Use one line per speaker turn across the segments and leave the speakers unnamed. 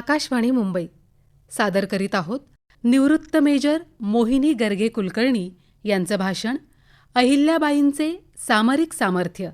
आकाशवाणी मुंबई. सादर करीत आहोत निवृत्त मेजर मोहिनी गर्गे कुलकर्णी यांचं भाषण अहिल्याबाईंचे सामरिक सामर्थ्य.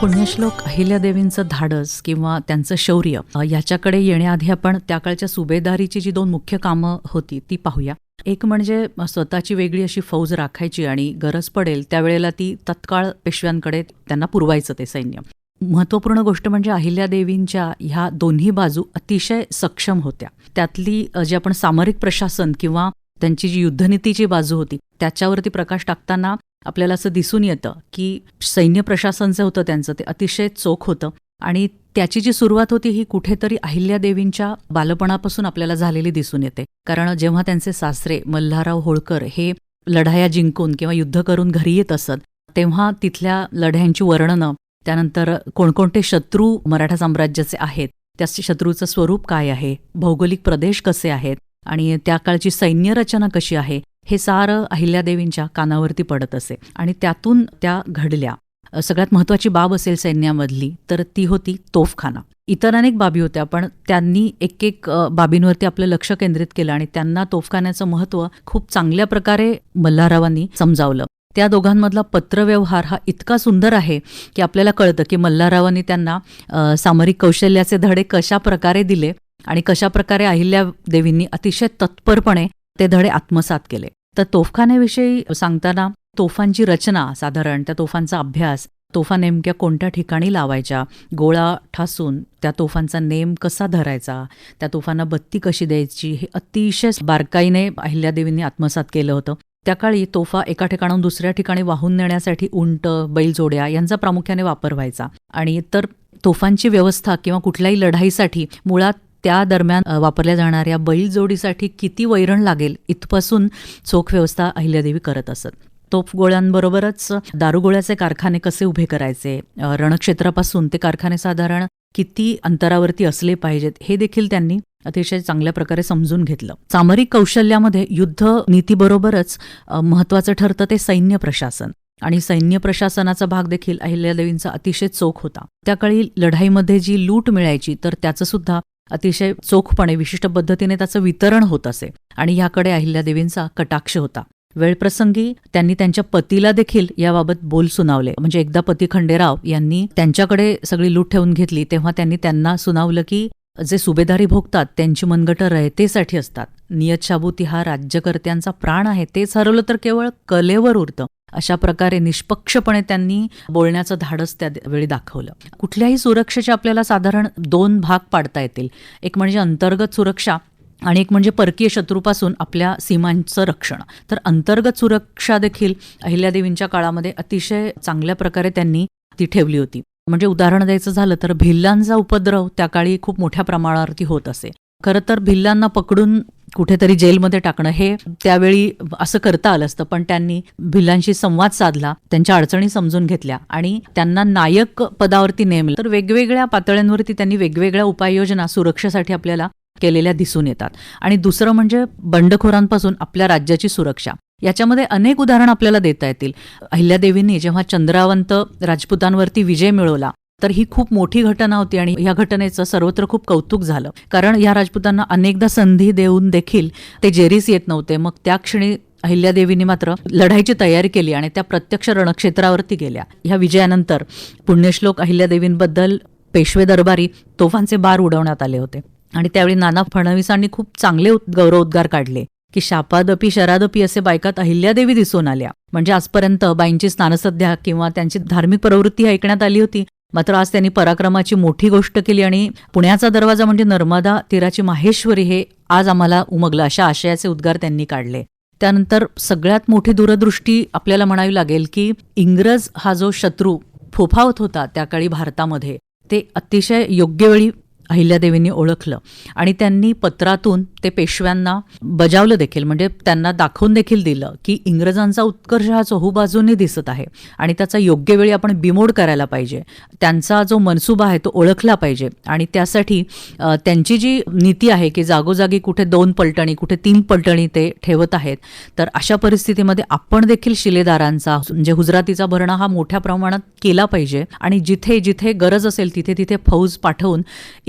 पुण्यश्लोक अहिल्यादेवींचं धाडस किंवा त्यांचं शौर्य याच्याकडे येण्याआधी आपण त्या काळच्या सुभेदारीची जी दोन मुख्य कामं होती ती पाहूया. एक म्हणजे स्वतःची वेगळी अशी फौज राखायची आणि गरज पडेल त्यावेळेला ती तत्काळ पेशव्यांकडे त्यांना पुरवायचं ते सैन्य. महत्त्वपूर्ण गोष्ट म्हणजे अहिल्यादेवींच्या ह्या दोन्ही बाजू अतिशय सक्षम होत्या. त्यातली जे जी आपण सामरिक प्रशासन किंवा त्यांची जी युद्धनीतीची बाजू होती त्याच्यावरती प्रकाश टाकताना आपल्याला असं दिसून येतं की सैन्य प्रशासन जे होतं त्यांचं ते अतिशय चोख होतं. आणि त्याची जी सुरुवात होती ही कुठेतरी अहिल्यादेवींच्या बालपणापासून आपल्याला झालेली दिसून येते. कारण जेव्हा त्यांचे सासरे मल्हारराव होळकर हे लढाया जिंकून किंवा युद्ध करून घरी येत असत तेव्हा तिथल्या लढ्यांची वर्णनं त्यानंतर कोणकोणते शत्रू मराठा साम्राज्याचे आहेत त्या शत्रूचं स्वरूप काय आहे भौगोलिक प्रदेश कसे आहेत आणि त्या काळची सैन्य रचना कशी आहे हे सारं अहिल्यादेवींच्या कानावरती पडत असे. आणि त्यातून त्या घडल्या. सगळ्यात महत्त्वाची बाब असेल सैन्यामधली तर ती होती तोफखाना. इतर अनेक बाबी होत्या पण त्यांनी एक एक बाबींवरती आपलं लक्ष केंद्रित केलं आणि त्यांना तोफखान्याचं महत्त्व खूप चांगल्या प्रकारे मल्हारावांनी समजावलं. त्या दोघांमधला पत्रव्यवहार हा इतका सुंदर आहे की आपल्याला कळतं की मल्हाररावांनी त्यांना सामरिक कौशल्याचे धडे कशा प्रकारे दिले आणि कशा प्रकारे अहिल्यादेवींनी अतिशय तत्परपणे ते धडे आत्मसात केले. तर तोफखान्याविषयी सांगताना तोफांची रचना साधारण त्या तोफांचा अभ्यास तोफा नेमक्या कोणत्या ठिकाणी लावायच्या गोळा ठासून त्या तोफांचा नेम कसा धरायचा त्या तोफांना बत्ती कशी द्यायची हे अतिशय बारकाईने अहिल्यादेवींनी आत्मसात केलं होतं. त्या काळी तोफा एका ठिकाणाहून दुसऱ्या ठिकाणी वाहून नेण्यासाठी उंट बैलजोड्या यांचा प्रामुख्याने वापर व्हायचा. आणि तर तोफांची व्यवस्था किंवा कुठल्याही लढाईसाठी मुळात त्या दरम्यान वापरल्या जाणाऱ्या बैलजोडीसाठी किती वैरण लागेल इथपासून चोख व्यवस्था अहिल्यादेवी करत असत. तोफगोळ्यांबरोबरच दारुगोळ्याचे कारखाने कसे उभे करायचे रणक्षेत्रापासून ते कारखाने साधारण किती अंतरावरती असले पाहिजेत हे देखील त्यांनी अतिशय चांगल्या प्रकारे समजून घेतलं. सामरिक कौशल्यामध्ये युद्ध नीतीबरोबरच महत्त्वाचं महत्वाचं ठरतं ते सैन्य प्रशासन. आणि सैन्य प्रशासनाचा भाग देखील अहिल्यादेवींचा अतिशय चोख होता. त्या काळी लढाईमध्ये जी लूट मिळायची तर त्याचं सुद्धा अतिशय चोखपणे विशिष्ट पद्धतीने त्याचं वितरण होत असे. आणि ह्याकडे अहिल्यादेवींचा कटाक्ष होता. वेळप्रसंगी त्यांनी त्यांच्या पतीला देखील याबाबत बोल सुनावले. म्हणजे एकदा पती खंडेराव यांनी त्यांच्याकडे सगळी लूट ठेवून घेतली तेव्हा त्यांनी त्यांना सुनावलं की जे सुभेदारी भोगतात त्यांची मनगट रयतेसाठी असतात. नियत शाबुती हा राज्यकर्त्यांचा प्राण आहे तेच हरवलं तर केवळ कलेवर उरतं. अशा प्रकारे निष्पक्षपणे त्यांनी बोलण्याचं धाडस त्या वेळी दाखवलं. कुठल्याही सुरक्षेचे आपल्याला साधारण दोन भाग पाडता येतील. एक म्हणजे अंतर्गत सुरक्षा आणि एक म्हणजे परकीय शत्रूपासून आपल्या सीमांचं रक्षण. तर अंतर्गत सुरक्षा देखील अहिल्यादेवींच्या काळामध्ये अतिशय चांगल्या प्रकारे त्यांनी ती ठेवली होती. म्हणजे उदाहरण द्यायचं झालं तर भिल्लांचा उपद्रव त्या काळी खूप मोठ्या प्रमाणावरती होत असे. खरं तर भिल्लांना पकडून कुठेतरी जेलमध्ये टाकणं हे त्यावेळी असं करता आलं असतं. पण त्यांनी भिल्लांशी संवाद साधला त्यांच्या अडचणी समजून घेतल्या आणि त्यांना नायक पदावरती नेमलं. तर वेगवेगळ्या पातळ्यांवरती त्यांनी वेगवेगळ्या उपाययोजना सुरक्षेसाठी आपल्याला केलेल्या दिसून येतात. आणि दुसरं म्हणजे बंडखोरांपासून आपल्या राज्याची सुरक्षा. याच्यामध्ये अनेक उदाहरणं आपल्याला देता येतील. अहिल्यादेवींनी जेव्हा चंद्रावंत राजपुतांवरती विजय मिळवला तर ही खूप मोठी घटना होती आणि या घटनेचं सर्वत्र खूप कौतुक झालं. कारण या राजपुतांना अनेकदा संधी देऊन देखील ते जेरीस येत नव्हते. मग त्या क्षणी अहिल्यादेवींनी मात्र लढाईची तयारी केली आणि त्या प्रत्यक्ष रणक्षेत्रावरती गेल्या. ह्या विजयानंतर पुण्यश्लोक अहिल्यादेवींबद्दल पेशवे दरबारी तोफांचे बार उडवण्यात आले होते. आणि त्यावेळी नाना फडणवीसांनी खूप चांगले उद- गौरवोद्गार काढले की शापादपी शरादपी असे बायकात अहिल्यादेवी दिसून आल्या. म्हणजे आजपर्यंत बाईंची स्नानसध्या किंवा त्यांची धार्मिक प्रवृत्ती ऐकण्यात आली होती. मात्र आज त्यांनी पराक्रमाची मोठी गोष्ट केली आणि पुण्याचा दरवाजा म्हणजे नर्मदा तीराची माहेश्वरी हे आज आम्हाला उमगलं अशा आशयाचे उद्गार त्यांनी काढले. त्यानंतर सगळ्यात मोठी दूरदृष्टी आपल्याला म्हणावी लागेल की इंग्रज हा जो शत्रू फोफावत होता त्या काळी भारतामध्ये ते अतिशय योग्य वेळी अहिल्यादेवींनी ओळखलं. आणि त्यांनी पत्रातून ते पेशव्यांना बजावलं देखील. म्हणजे त्यांना दाखवून देखील दिलं की इंग्रजांचा उत्कर्ष हा चहूबाजूंनी दिसत आहे. आणि त्याचा योग्य वेळी आपण बिमोड करायला पाहिजे. त्यांचा जो मनसुबा आहे तो ओळखला पाहिजे. आणि त्यासाठी त्यांची जी नीती आहे की जागोजागी कुठे दोन पलटणी कुठे तीन पलटणी ते ठेवत आहेत तर अशा परिस्थितीमध्ये आपण देखील शिलेदारांचा म्हणजे हुजरातीचा भरणा हा मोठ्या प्रमाणात केला पाहिजे. आणि जिथे जिथे गरज असेल तिथे तिथे फौज पाठवून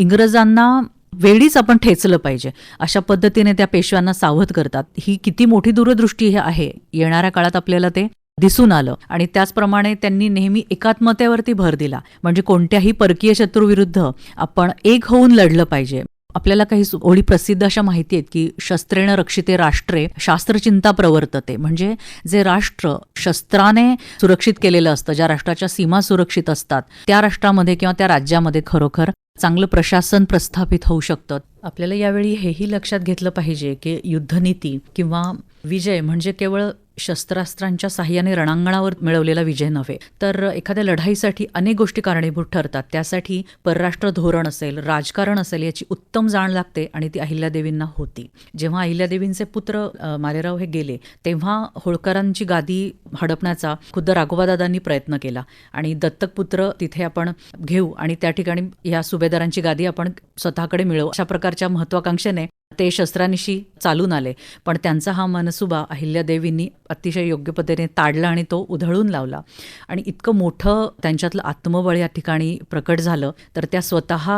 इंग्रजांना वेळीच आपण ठेचलं पाहिजे. अशा पद्धतीने त्या पेशव्यांना सावध करतात. ही किती मोठी दूरदृष्टी हे आहे. येणाऱ्या काळात आपल्याला ते दिसून आलं. आणि त्याचप्रमाणे त्यांनी नेहमी एकात्मतेवरती भर दिला. म्हणजे कोणत्याही परकीय शत्रूविरुद्ध आपण एक होऊन लढलं पाहिजे. आपल्याला काही सु- ओळी प्रसिद्ध अशा माहिती आहेत की शस्त्रेण रक्षिते राष्ट्रे शास्त्रचिंता प्रवर्तते. म्हणजे जे राष्ट्र शस्त्राने सुरक्षित केलेलं असतं ज्या राष्ट्राच्या सीमा सुरक्षित असतात त्या राष्ट्रामध्ये किंवा त्या राज्यामध्ये खरोखर चांगलं प्रशासन प्रस्थापित होऊ शकतं. आपल्याला यावेळी हेही लक्षात घेतलं पाहिजे की युद्धनीती किंवा विजय म्हणजे केवळ शस्त्रास्त्रांच्या साह्याने रणांगणावर मिळवलेला विजय नव्हे तर एखाद्या लढाईसाठी अनेक गोष्टी कारणीभूत ठरतात. त्यासाठी परराष्ट्र धोरण असेल राजकारण असेल याची उत्तम जाण लागते आणि ती अहिल्यादेवींना होती. जेव्हा अहिल्यादेवींचे पुत्र मालेराव हे गेले तेव्हा होळकरांची गादी हडपण्याचा खुद्द राघोबादादांनी प्रयत्न केला आणि दत्तक पुत्र तिथे आपण घेऊ आणि त्या ठिकाणी या सुभेदारांची गादी आपण स्वतःकडे मिळवू. अशा प्रकारच्या महत्वाकांक्षेने ते शस्त्रानिशी चालून आले पण त्यांचा हा मनसुबा अहिल्यादेवींनी अतिशय योग्य पद्धतीने ताडला आणि तो उधळून लावला. आणि इतकं मोठं त्यांच्यातलं आत्मबळ या ठिकाणी प्रकट झालं तर त्या स्वतः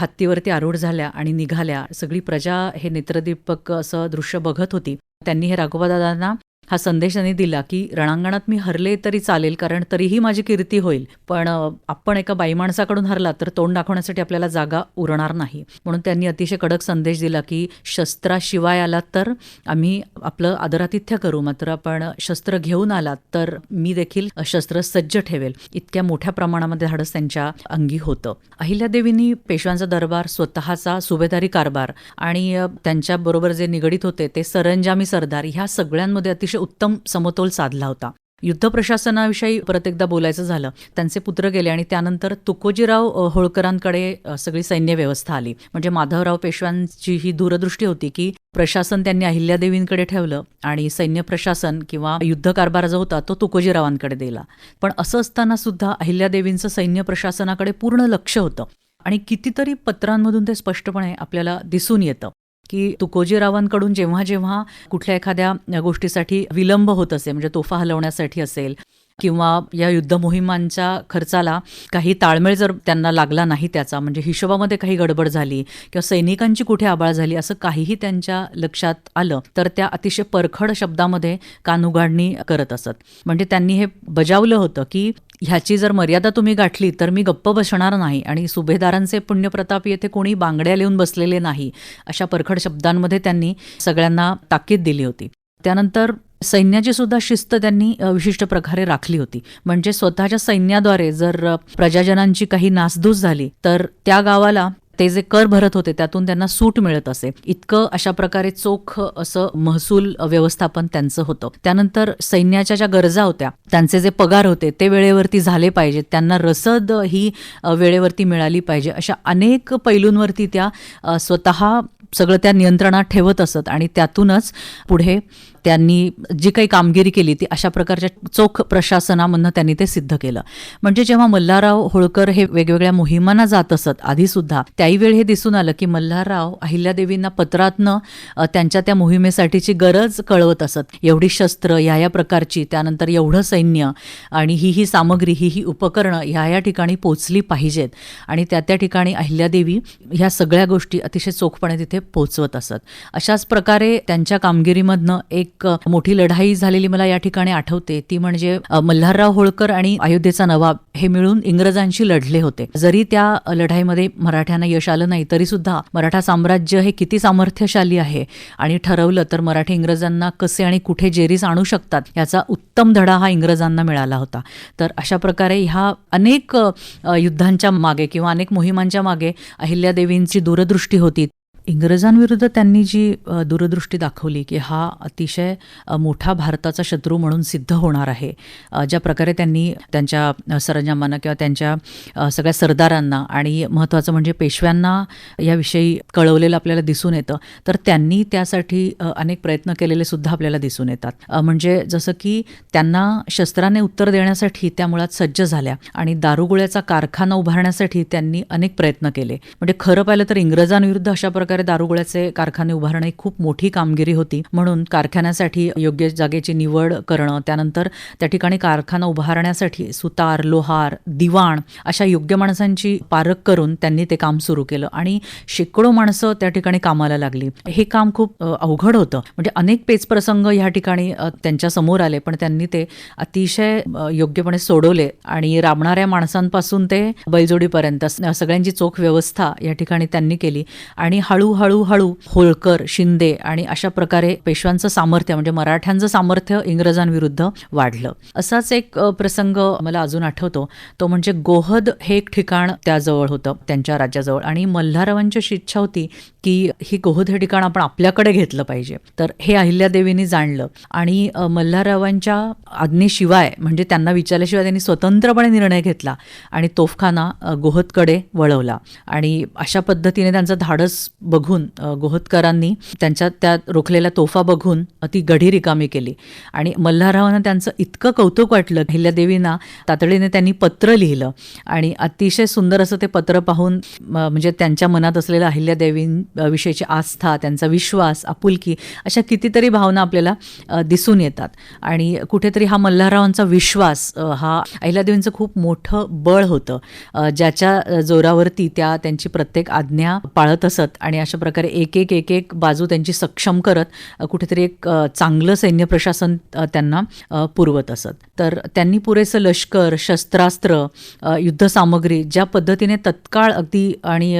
हत्तीवरती आरूढ झाल्या आणि निघाल्या. सगळी प्रजा हे नेत्रदीपक असं दृश्य बघत होती. त्यांनी हे राघोबादादांना हा संदेश त्यांनी दिला की रणांगणात मी हरले तरी चालेल कारण तरीही माझी कीर्ती होईल. पण आपण एका बाई माणसाकडून हरला तर तोंड दाखवण्यासाठी आपल्याला जागा उरणार नाही. म्हणून त्यांनी अतिशय कडक संदेश दिला की शस्त्राशिवाय आलात तर आम्ही आपलं आदरातिथ्य करू. मात्र आपण शस्त्र घेऊन आलात तर मी देखील शस्त्र सज्ज ठेवेल. इतक्या मोठ्या प्रमाणामध्ये धाडस त्यांच्या अंगी होतं. अहिल्यादेवींनी पेशव्यांचा दरबार स्वतःचा सुभेदारी कारभार आणि त्यांच्याबरोबर जे निगडीत होते ते सरंजामी सरदार ह्या सगळ्यांमध्ये अतिशय उत्तम समतोल साधला होता. युद्ध प्रशासनाविषयी परत एकदा बोलायचं झालं त्यांचे पुत्र गेले आणि त्यानंतर तुकोजीराव होळकरांकडे सगळी सैन्य व्यवस्था आली. म्हणजे माधवराव पेशव्यांची ही दूरदृष्टी होती की प्रशासन त्यांनी अहिल्यादेवींकडे ठेवलं आणि सैन्य प्रशासन किंवा युद्ध कारभार जो होता तो तुकोजीरावांकडे दिला. पण असं असताना सुद्धा अहिल्यादेवींचं सैन्य प्रशासनाकडे पूर्ण लक्ष होतं आणि कितीतरी पत्रांमधून ते स्पष्टपणे आपल्याला दिसून येतं. की तुकोजीरावांकडून जेव्हा जेव्हा कुठल्या एखाद्या गोष्टीसाठी विलंब होत असे म्हणजे तोफा हलवण्यासाठी असेल किंवा या युद्ध मोहिमांच्या खर्चाला काही ताळमेळ जर त्यांना लागला नाही त्याचा म्हणजे हिशोबामध्ये काही गडबड झाली किंवा सैनिकांची कुठे आबाळ झाली असं काहीही त्यांच्या लक्षात आलं तर त्या अतिशय परखड शब्दामध्ये कानुगाडणी करत असत. म्हणजे त्यांनी हे बजावलं होतं की ह्याची जर मर्यादा तुम्ही गाठली तर मी गप्प बसणार नाही आणि सुभेदारांचे पुण्यप्रताप येथे कोणी बांगड्या लिहून बसलेले नाही अशा परखड शब्दांमध्ये त्यांनी सगळ्यांना ताकीद दिली होती. त्यानंतर सैन्याची सुद्धा शिस्त त्यांनी विशिष्ट प्रकारे राखली होती. म्हणजे स्वतःच्या सैन्याद्वारे जर प्रजाजनांची काही नासधूस झाली तर त्या गावाला ते जे कर भरत होते त्यातून त्यांना सूट मिळत असे. इतकं अशा प्रकारे चोख असं महसूल व्यवस्थापन त्यांचं होतं. त्यानंतर सैन्याच्या ज्या गरजा होत्या त्यांचे जे पगार होते ते वेळेवरती झाले पाहिजेत. त्यांना रसद ही वेळेवरती मिळाली पाहिजे. अशा अनेक पैलूंवरती त्या स्वतः सगळं त्या नियंत्रणात ठेवत असत आणि त्यातूनच पुढे त्यांनी जी काही कामगिरी केली ती अशा प्रकारच्या चोख प्रशासनामधनं त्यांनी ते सिद्ध केलं. म्हणजे जेव्हा मल्हारराव होळकर हे वेगवेगळ्या मोहिमांना जात असत आधीसुद्धा त्याही वेळ हे दिसून आलं की मल्हारराव अहिल्यादेवींना पत्रातनं त्यांच्या त्या मोहिमेसाठीची गरज कळवत असत. एवढी शस्त्र ह्या या प्रकारची त्यानंतर एवढं सैन्य आणि ही ही सामग्री ही ही उपकरणं ह्या या ठिकाणी पोचली पाहिजेत. आणि त्या त्या ठिकाणी अहिल्यादेवी ह्या सगळ्या गोष्टी अतिशय चोखपणे तिथे पोचवत असत. अशाच प्रकारे त्यांच्या कामगिरीमधनं एक एक मोठी लढाई झालेली मला या ठिकाणी आठवते. ती म्हणजे मल्हारराव होळकर आणि अयोध्येचा नवाब हे मिळून इंग्रजांशी लढले होते. जरी त्या लढाईमध्ये मराठ्यांना यश आलं नाही तरी सुद्धा मराठा साम्राज्य हे किती सामर्थ्यशाली आहे आणि ठरवलं तर मराठी इंग्रजांना कसे आणि कुठे जेरीस आणू शकतात याचा उत्तम धडा हा इंग्रजांना मिळाला होता. तर अशा प्रकारे ह्या अनेक युद्धांच्या मागे किंवा अनेक मोहिमांच्या मागे अहिल्यादेवींची दूरदृष्टी होती. इंग्रजांविरुद्ध त्यांनी जी दूरदृष्टी दाखवली की हा अतिशय मोठा भारताचा शत्रू म्हणून सिद्ध होणार आहे ज्या प्रकारे त्यांनी त्यांच्या सरंजामांना किंवा त्यांच्या सगळ्या सरदारांना आणि महत्त्वाचं म्हणजे पेशव्यांना याविषयी कळवलेलं आपल्याला दिसून येतं तर त्यांनी त्यासाठी अनेक प्रयत्न केलेले सुद्धा आपल्याला दिसून येतात. म्हणजे जसं की त्यांना शस्त्राने उत्तर देण्यासाठी त्या मुळात सज्ज झाल्या आणि दारुगोळ्याचा कारखाना उभारण्यासाठी त्यांनी अनेक प्रयत्न केले. म्हणजे खरं पाहिलं तर इंग्रजांविरुद्ध अशा प्रकारे दारुगोळ्याचे कारखाने उभारणं ही खूप मोठी कामगिरी होती. म्हणून कारखान्यासाठी योग्य जागेची निवड करणं त्यानंतर त्या ठिकाणी कारखाना उभारण्यासाठी सुतार लोहार दिवाण अशा योग्य माणसांची पारख करून त्यांनी ते काम सुरू केलं आणि शेकडो माणसं त्या ठिकाणी कामाला लागली. हे काम खूप अवघड होतं. म्हणजे अनेक पेचप्रसंग ह्या ठिकाणी त्यांच्यासमोर आले पण त्यांनी ते अतिशय योग्यपणे सोडवले आणि राबणाऱ्या माणसांपासून ते बैलजोडीपर्यंत सगळ्यांची चोख व्यवस्था या ठिकाणी त्यांनी केली. आणि हळू हळूहळू हळू होळकर शिंदे आणि अशा प्रकारे पेशव्यांचं सामर्थ्य म्हणजे मराठ्यांचं सामर्थ्य इंग्रजांविरुद्ध वाढलं. असाच एक प्रसंग मला अजून आठवतो. तो म्हणजे गोहद हे एक ठिकाण त्याजवळ होतं त्यांच्या राज्याजवळ. आणि मल्हारवांची अशी इच्छा होती की ही गोहद हे ठिकाण आपण आपल्याकडे घेतलं पाहिजे. तर हे अहिल्यादेवींनी जाणलं. आणि अ, मल्हाररावांच्या आज्ञेशिवाय म्हणजे त्यांना विचारल्याशिवाय त्यांनी स्वतंत्रपणे निर्णय घेतला आणि तोफखाना गोहदकडे वळवला. आणि अशा पद्धतीने त्यांचं धाडस बघून गोहतकरांनी त्यांच्या त्या रोखलेल्या तोफा बघून ती गढी रिकामी केली. आणि मल्हाररावांना त्यांचं इतकं कौतुक वाटलं अहिल्यादेवींना तातडीने त्यांनी पत्र लिहिलं. आणि अतिशय सुंदर असं ते पत्र पाहून म, म्हणजे त्यांच्या मनात असलेल्या अहिल्यादेवींविषयीची आस्था त्यांचा विश्वास आपुलकी अशा कितीतरी भावना आपल्याला दिसून येतात. आणि कुठेतरी हा मल्हाररावांचा विश्वास हा अहिल्यादेवींचं खूप मोठं बळ होतं. ज्याच्या जोरावरती त्या त्यांची प्रत्येक आज्ञा पाळत असत आणि अशा प्रकारे एक एक एक एक बाजू त्यांची सक्षम करत कुठेतरी एक चांगलं सैन्य प्रशासन त्यांना पुरवत असत. तर त्यांनी पुरेसं लष्कर शस्त्रास्त्र युद्धसामग्री ज्या पद्धतीने तत्काळ अगदी आणि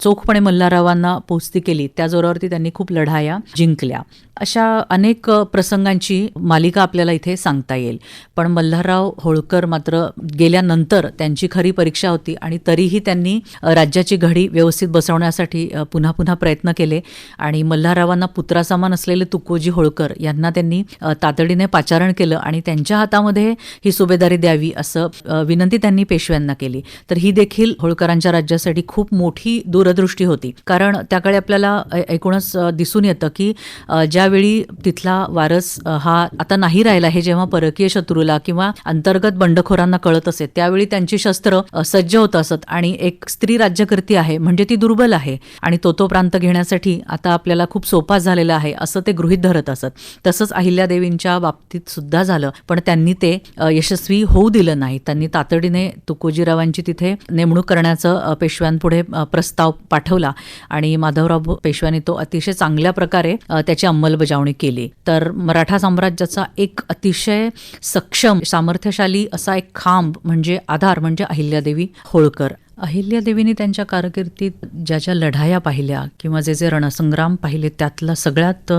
चोखपणे मल्हाररावांना पोचती केली त्या जोरावरती त्यांनी खूप लढाया जिंकल्या. अशा अनेक प्रसंगांची मालिका आपल्याला इथे सांगता येईल. पण मल्हारराव होळकर मात्र गेल्यानंतर त्यांची खरी परीक्षा होती आणि तरीही त्यांनी राज्याची घडी व्यवस्थित बसवण्यासाठी पुन्हा पुन्हा प्रयत्न केले. आणि मल्हाररावांना पुत्रासमान असलेले तुकोजी होळकर यांना त्यांनी तातडीने पाचारण केलं आणि त्यांच्या हातामध्ये ही सुभेदारी द्यावी असं विनंती त्यांनी पेशव्यांना केली. तर ही देखील होळकरांच्या राज्यासाठी खूप मोठी दूरदृष्टी होती. कारण त्याकडे आपल्याला एकूणच दिसून येतं की ज्या ज्यावेळी तिथला वारस हा आता नाही राहिला. हे जेव्हा परकीय शत्रूला किंवा अंतर्गत बंडखोरांना कळत असे त्यावेळी त्यांची शस्त्र सज्ज होत असत आणि एक स्त्री राज्यकर्ती आहे म्हणजे ती दुर्बल आहे आणि तो तो प्रांत घेण्यासाठी आता आपल्याला खूप सोपा झालेला आहे असं ते गृहित धरत असत. तसंच अहिल्यादेवींच्या बाबतीत सुद्धा झालं पण त्यांनी ते यशस्वी होऊ दिलं नाही. त्यांनी तातडीने तुकोजीरावांची तिथे नेमणूक करण्याचं पेशव्यांपुढे प्रस्ताव पाठवला आणि माधवराव पेशव्यांनी तो अतिशय चांगल्या प्रकारे त्याची अंमलबजावणी केली. तर मराठा साम्राज्याचा एक अतिशय सक्षम सामर्थ्यशाली असा एक खांब म्हणजे आधार म्हणजे अहिल्यादेवी होळकर. अहिल्यादेवीने त्यांच्या कारकिर्दीत ज्या ज्या लढाया पाहिल्या किंवा जे जे रणसंग्राम पाहिले त्यातला सगळ्यात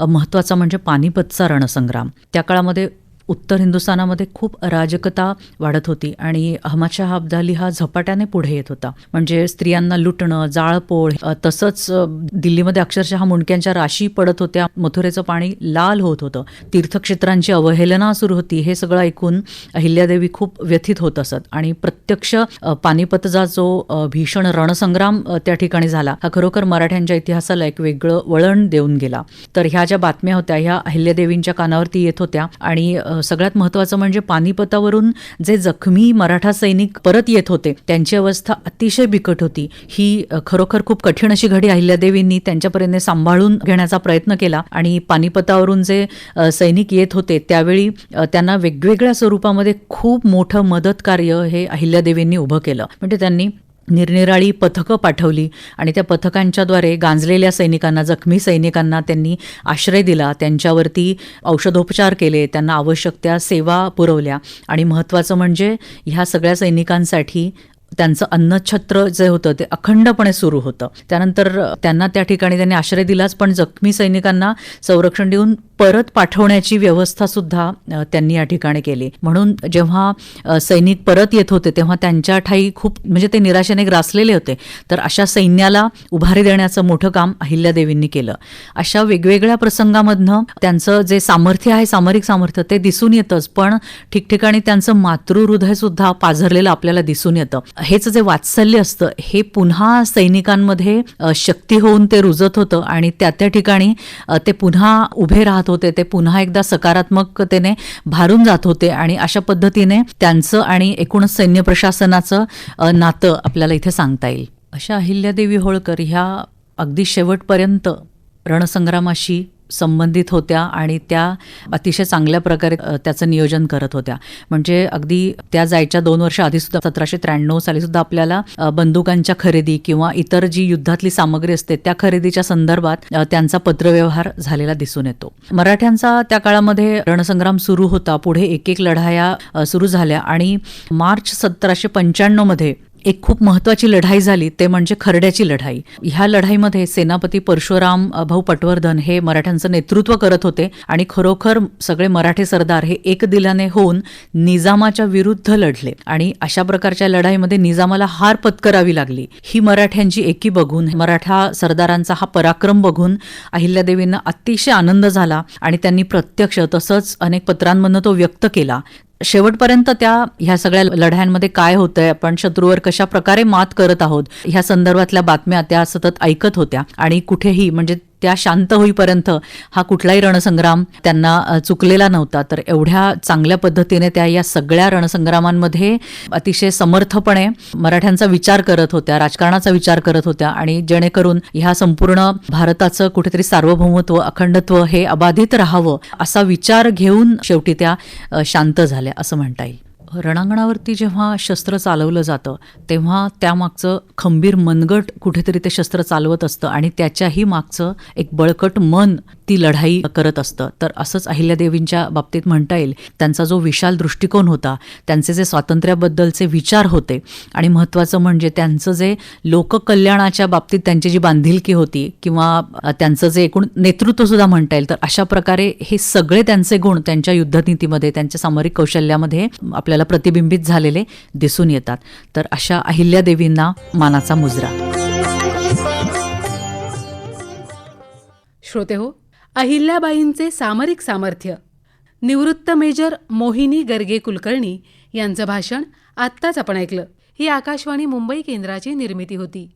महत्त्वाचा म्हणजे पानिपतचा रणसंग्राम. त्या काळामध्ये उत्तर हिंदुस्थानामध्ये खूप अराजकता वाढत होती आणि अहमदशाह अब्दाली हा झपाट्याने पुढे येत होता. म्हणजे स्त्रियांना लुटणं जाळपोळ तसंच दिल्लीमध्ये अक्षरशः मुंडक्यांच्या राशी पडत होत्या मथुरेचं पाणी लाल होत होतं. तीर्थक्षेत्रांची अवहेलना सुरू होती हे सगळं ऐकून अहिल्यादेवी खूप व्यथित होत असत. आणि प्रत्यक्ष पानिपतचा जो भीषण रणसंग्राम त्या ठिकाणी झाला हा खरोखर मराठ्यांच्या इतिहासाला एक वेगळं वळण देऊन गेला. तर ह्या ज्या बातम्या होत्या ह्या अहिल्यादेवींच्या कानावरती येत होत्या आणि सगळ्यात महत्त्वाचं म्हणजे पानिपतावरून जे जखमी मराठा सैनिक परत येत होते त्यांची अवस्था अतिशय बिकट होती. ही खरोखर खूप कठीण अशी घडी अहिल्यादेवींनी त्यांच्यापर्यंत सांभाळून घेण्याचा प्रयत्न केला आणि पानिपतावरून जे सैनिक येत होते त्यावेळी त्यांना वेगवेगळ्या स्वरूपामध्ये खूप मोठं मदत कार्य हे अहिल्यादेवींनी उभं केलं. म्हणजे त्यांनी निरनिराळी पथकं पाठवली आणि त्या पथकांच्याद्वारे गांजलेल्या सैनिकांना जखमी सैनिकांना त्यांनी आश्रय दिला. त्यांच्यावरती औषधोपचार केले त्यांना आवश्यक त्या सेवा पुरवल्या. आणि महत्त्वाचं म्हणजे ह्या सगळ्या सैनिकांसाठी त्यांचं अन्नछत्र जे होतं ते अखंडपणे सुरू होतं. त्यानंतर त्यांना त्या ठिकाणी त्यांनी आश्रय दिलाच पण जखमी सैनिकांना संरक्षण देऊन परत पाठवण्याची व्यवस्था सुद्धा त्यांनी या ठिकाणी केली. म्हणून जेव्हा सैनिक परत येत होते तेव्हा त्यांच्या ठाई खूप म्हणजे ते निराशेने ग्रासलेले होते. तर अशा सैन्याला उभारी देण्याचं मोठं काम अहिल्यादेवींनी केलं. अशा वेगवेगळ्या प्रसंगामधनं त्यांचं जे सामर्थ्य आहे सामरिक सामर्थ्य ते दिसून येतंच. पण ठिकठिकाणी त्यांचं मातृहृदय सुद्धा पाझरलेलं आपल्याला दिसून येतं. हेच जे वात्सल्य असतं हे पुन्हा सैनिकांमध्ये शक्ती होऊन ते रुजत होतं आणि त्या त्या ठिकाणी ते पुन्हा उभे राहत होते ते पुन्हा एकदा सकारात्मकतेने भारून जात होते आणि अशा पद्धतीने त्यांचं आणि एकूणच सैन्य प्रशासनाचं नातं आपल्याला इथे सांगता येईल. अशा अहिल्यादेवी होळकर ह्या अगदी शेवटपर्यंत रणसंग्रामाशी संबंधित होत्या आणि त्या अतिशय चांगल्या प्रकारे त्याचं नियोजन करत होत्या. म्हणजे अगदी त्या जायच्या दोन वर्ष आधी सुद्धा सतराशे त्र्याण्णव साली सुद्धा आपल्याला बंदुकांच्या खरेदी किंवा इतर जी युद्धातली सामग्री असते त्या खरेदीच्या संदर्भात त्यांचा पत्रव्यवहार झालेला दिसून येतो. मराठ्यांचा त्या काळामध्ये रणसंग्राम सुरू होता. पुढे एक एक लढाया सुरू झाल्या आणि मार्च सतराशे पंच्याण्णवमध्ये एक खूप महत्वाची लढाई झाली ते म्हणजे खरड्याची लढाई. ह्या लढाईमध्ये सेनापती परशुराम भाऊ पटवर्धन हे मराठ्यांचं नेतृत्व करत होते आणि खरोखर सगळे मराठे सरदार हे एक दिलाने होऊन निजामाच्या विरुद्ध लढले आणि अशा प्रकारच्या लढाईमध्ये निजामाला हार पत्करावी लागली. ही मराठ्यांची एकी बघून मराठा सरदारांचा हा पराक्रम बघून अहिल्यादेवींना अतिशय आनंद झाला आणि त्यांनी प्रत्यक्ष तसंच अनेक पत्रांमधनं तो व्यक्त केला. शेवटपर्यंत त्या ह्या सगळ्या लढ्यांमध्ये काय होतंय आपण शत्रूवर कशा प्रकारे मात करत आहोत ह्या संदर्भातल्या बातम्या त्या सतत ऐकत होत्या. आणि कुठेही म्हणजे त्या शांत होईपर्यंत हा कुठलाही रणसंग्राम त्यांना चुकलेला नव्हता. तर एवढ्या चांगल्या पद्धतीने त्या या सगळ्या रणसंग्रामांमध्ये अतिशय समर्थपणे मराठ्यांचा विचार करत होत्या राजकारणाचा विचार करत होत्या आणि जेणेकरून ह्या संपूर्ण भारताचं कुठेतरी सार्वभौमत्व अखंडत्व हे अबाधित राहावं असा विचार घेऊन शेवटी त्या शांत झाल्या असं म्हणता येईल. रणांगणावरती जेव्हा शस्त्र चालवलं जातं तेव्हा त्यामागचं खंबीर मनगट कुठेतरी ते शस्त्र चालवत असतं आणि त्याच्याही मागचं एक बळकट मन ती लढाई करत असतं. तर असंच अहिल्यादेवींच्या बाबतीत म्हणता येईल. त्यांचा जो विशाल दृष्टिकोन होता त्यांचे जे स्वातंत्र्याबद्दलचे विचार होते आणि महत्त्वाचं म्हणजे त्यांचं जे लोककल्याणाच्या बाबतीत त्यांची जी बांधिलकी होती किंवा त्यांचं जे एकूण नेतृत्व सुद्धा म्हणता येईल तर अशा प्रकारे हे सगळे त्यांचे गुण त्यांच्या युद्धनीतीमध्ये त्यांच्या सामरिक कौशल्यामध्ये आपल्याला प्रतिबिंबित झालेले दिसून येतात. तर अशा अहिल्यादेवींना मानाचा मुजरा.
श्रोते हो अहिल्याबाईंचे सामरिक सामर्थ्य. निवृत्त मेजर मोहिनी गर्गे कुलकर्णी यांचं भाषण आत्ताच आपण ऐकलं. ही आकाशवाणी मुंबई केंद्राची निर्मिती होती.